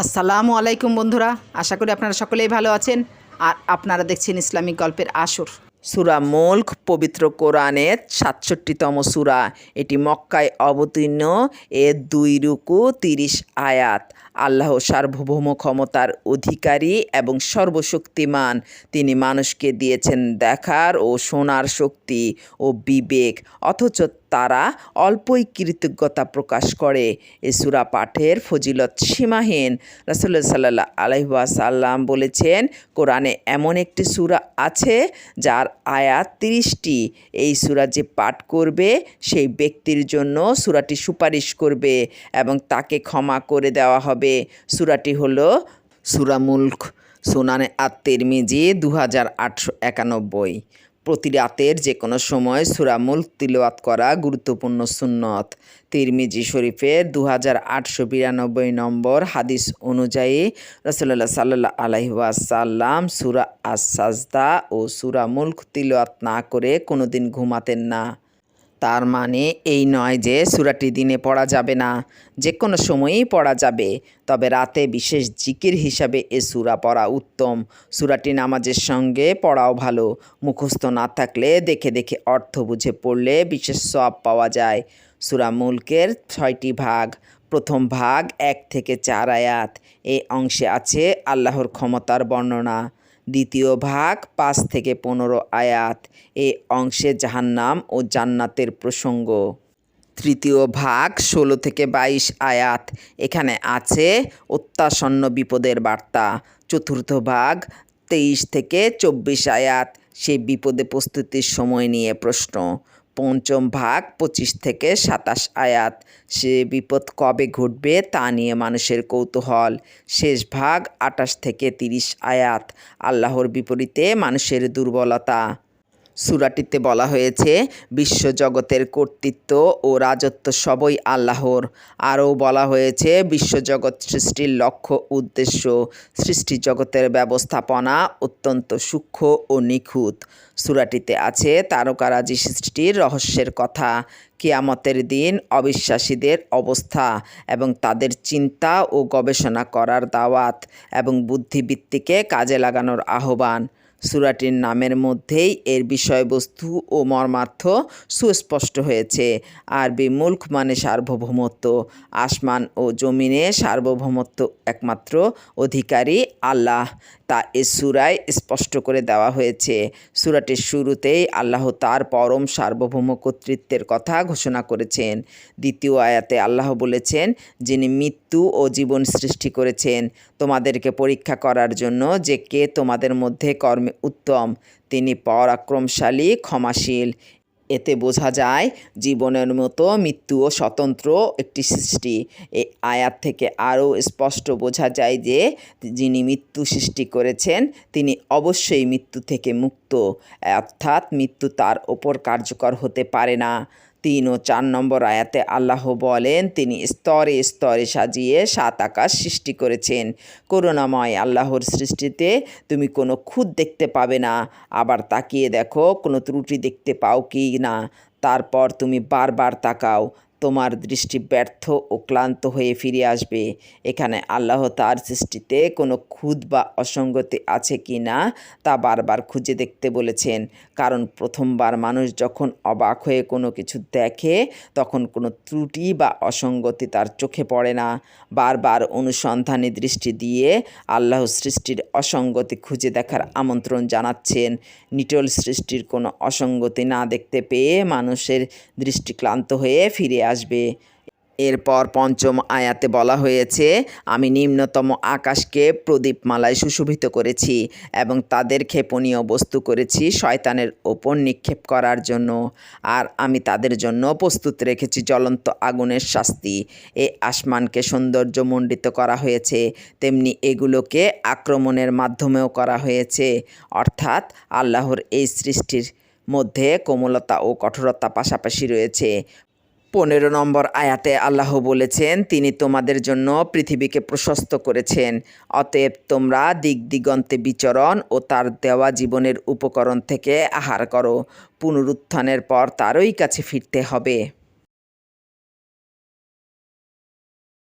আসসালামু আলাইকুম বন্ধুরা, আশা করি আপনারা সকলেই ভালো আছেন। আর আপনারা দেখছেন ইসলামিক গল্পের আসর। সুরা মুল্ক পবিত্র কোরআনের সাতষট্টিতম সুরা। এটি মক্কায় অবতীর্ণ এর দুই রুকু তিরিশ আয়াত। আল্লাহ সার্বভৌম ক্ষমতার অধিকারী এবং সর্বশক্তিমান। তিনি মানুষকে দিয়েছেন দেখার ও শোনার শক্তি ও বিবেক। অথচ তারা অল্পই কৃতজ্ঞতা প্রকাশ করে। এ সুরা পাঠের ফজিলত সীমাহীন। রাসুল্লাহ সাল্লাহ আলহাসাল্লাম বলেছেন, কোরআনে এমন একটি সুরা আছে যার আয়াত তিরিশটি। এই সুরা যে পাঠ করবে, সেই ব্যক্তির জন্য সুরাটি সুপারিশ করবে এবং তাকে ক্ষমা করে দেওয়া হবে। সুরাটি হলো সুরা মুল্ক, সুনানে আত তিরমিজি দু হাজার আটশো একানব্বই। প্রতি রাতের যে কোনো সময় সুরামুল তিলওয়াত করা গুরুত্বপূর্ণ সুন্নত। তিরমিজি শরীফের দু হাজার আটশো বিরানব্বই নম্বর হাদিস অনুযায়ী রসল্লা সাল্লাহ আলহিবাসাল্লাম সুরা আসাজদা সাজদা ও সুরামুল তিলওয়াত না করে কোনো দিন ঘুমাতেন না। তার মানে এই নয় যে সুরাটি দিনে পড়া যাবে না, যে কোনো সময়ই পড়া যাবে। তবে রাতে বিশেষ জিকির হিসাবে এ সুরা পড়া উত্তম। সুরাটি নামাজের সঙ্গে পড়াও ভালো। মুখস্থ না থাকলে দেখে দেখে অর্থ বুঝে পড়লে বিশেষ সব পাওয়া যায়। সুরা মুলকের ছয়টি ভাগ, প্রথম ভাগ এক থেকে চার আয়াত। এই অংশে আছে আল্লাহর ক্ষমতার বর্ণনা। দ্বিতীয় ভাগ, পাঁচ থেকে পনেরো আয়াত। এ অংশে জাহান্নাম ও জান্নাতের প্রসঙ্গ। তৃতীয় ভাগ, ষোলো থেকে বাইশ আয়াত। এখানে আছে অত্যাসন্ন বিপদের বার্তা। চতুর্থ ভাগ, তেইশ থেকে চব্বিশ আয়াত। সে বিপদে প্রস্তুতির সময় নিয়ে প্রশ্ন। পঞ্চম ভাগ, পঁচিশ থেকে সাতাশ আয়াত। সে বিপদ কবে ঘটবে তা নিয়ে মানুষের কৌতূহল। শেষ ভাগ, আটাশ থেকে তিরিশ আয়াত। আল্লাহর বিপরীতে মানুষের দুর্বলতা। সুরাটিতে বলা হয়েছে, বিশ্বজগতের কর্তৃত্ব ও রাজত্ব সবই আল্লাহর। আরও বলা হয়েছে, বিশ্বজগৎ সৃষ্টির লক্ষ্য উদ্দেশ্য, সৃষ্টি জগতের ব্যবস্থাপনা অত্যন্ত সূক্ষ্ম ও নিখুঁত। সুরাটিতে আছে তারকারাজি সৃষ্টির রহস্যের কথা, কিয়ামতের দিন অবিশ্বাসীদের অবস্থা এবং তাদের চিন্তা ও গবেষণা করার দাওয়াত এবং বুদ্ধিবৃত্তিকে কাজে লাগানোর আহ্বান। সুরাটির নামের মধ্যেই এর বিষয়বস্তু ও মর্মার্থ সুস্পষ্ট হয়েছে। আরবি মুল্ক মানে সার্বভৌমত্ব। আসমান ও জমিনে সার্বভৌমত্ব একমাত্র অধিকারী আল্লাহ। তা এ সুরায় স্পষ্ট করে দেওয়া হয়েছে। সুরাটির শুরুতেই আল্লাহ তার পরম সার্বভৌম কর্তৃত্বের কথা ঘোষণা করেছেন। দ্বিতীয় আয়াতে আল্লাহ বলেছেন, যিনি মৃত্যু ও জীবন সৃষ্টি করেছেন। তোমাদেরকে পরীক্ষা করার জন্য যে কে তোমাদের মধ্যে কর্মে উত্তম, তিনি পরাক্রমশালী, ক্ষমাশীল। এতে বোঝা যায়, জীবনের মতো মৃত্যুও স্বতন্ত্র একটি সৃষ্টি। এই আয়াত থেকে আরও স্পষ্ট বোঝা যায় যে যিনি মৃত্যু সৃষ্টি করেছেন, তিনি অবশ্যই মৃত্যু থেকে মুক্ত, অর্থাৎ মৃত্যু তার ওপর কার্যকর হতে পারে না। তিন ও চার নম্বর আয়াতে আল্লাহ বলেন, তিনি স্তরে স্তরে সাজিয়ে সাত আকাশ সৃষ্টি করেছেন। করুণাময় আল্লাহর সৃষ্টিতে তুমি কোনো খুদ দেখতে পাবে না। আবার তাকিয়ে দেখো, কোনো ত্রুটি দেখতে পাও কি না? তারপর তুমি বারবার তাকাও। তোমার দৃষ্টি ব্যর্থ ও ক্লান্ত হয়ে ফিরে আসবে। এখানে আল্লাহ তার সৃষ্টিতে কোনো খুদ বা অসঙ্গতি আছে কি না, তা বারবার খুঁজে দেখতে বলেছেন। কারণ প্রথমবার মানুষ যখন অবাক হয়ে কোনো কিছু দেখে, তখন কোনো ত্রুটি বা অসঙ্গতি তার চোখে পড়ে না। বারবার অনুসন্ধানী দৃষ্টি দিয়ে আল্লাহ সৃষ্টির অসঙ্গতি খুঁজে দেখার আমন্ত্রণ জানাচ্ছেন। নিটল সৃষ্টির কোনো অসঙ্গতি না দেখতে পেয়ে মানুষের দৃষ্টি ক্লান্ত হয়ে ফিরে আসবে। এরপর পঞ্চম আয়াতে বলা হয়েছে, আমি নিম্নতম আকাশকে প্রদীপমালায় সুশোভিত করেছি এবং তাদের ক্ষেপণীয় বস্তু করেছি শয়তানের ওপর নিক্ষেপ করার জন্য। আর আমি তাদের জন্য প্রস্তুত রেখেছি জ্বলন্ত আগুনের শাস্তি। এ আসমানকে সৌন্দর্যমণ্ডিত করা হয়েছে, তেমনি এগুলোকে আক্রমণের মাধ্যমেও করা হয়েছে। অর্থাৎ আল্লাহর এই সৃষ্টির মধ্যে কোমলতা ও কঠোরতা পাশাপাশি রয়েছে। পনেরো নম্বর আয়াতে আল্লাহ বলেছেন, তিনি তোমাদের জন্য পৃথিবীকে প্রশস্ত করেছেন। অতএব তোমরা দিক দিগন্তে বিচরণ ও তার দেওয়া জীবনের উপকরণ থেকে আহার করো। পুনরুত্থানের পর তারই কাছে ফিরতে হবে।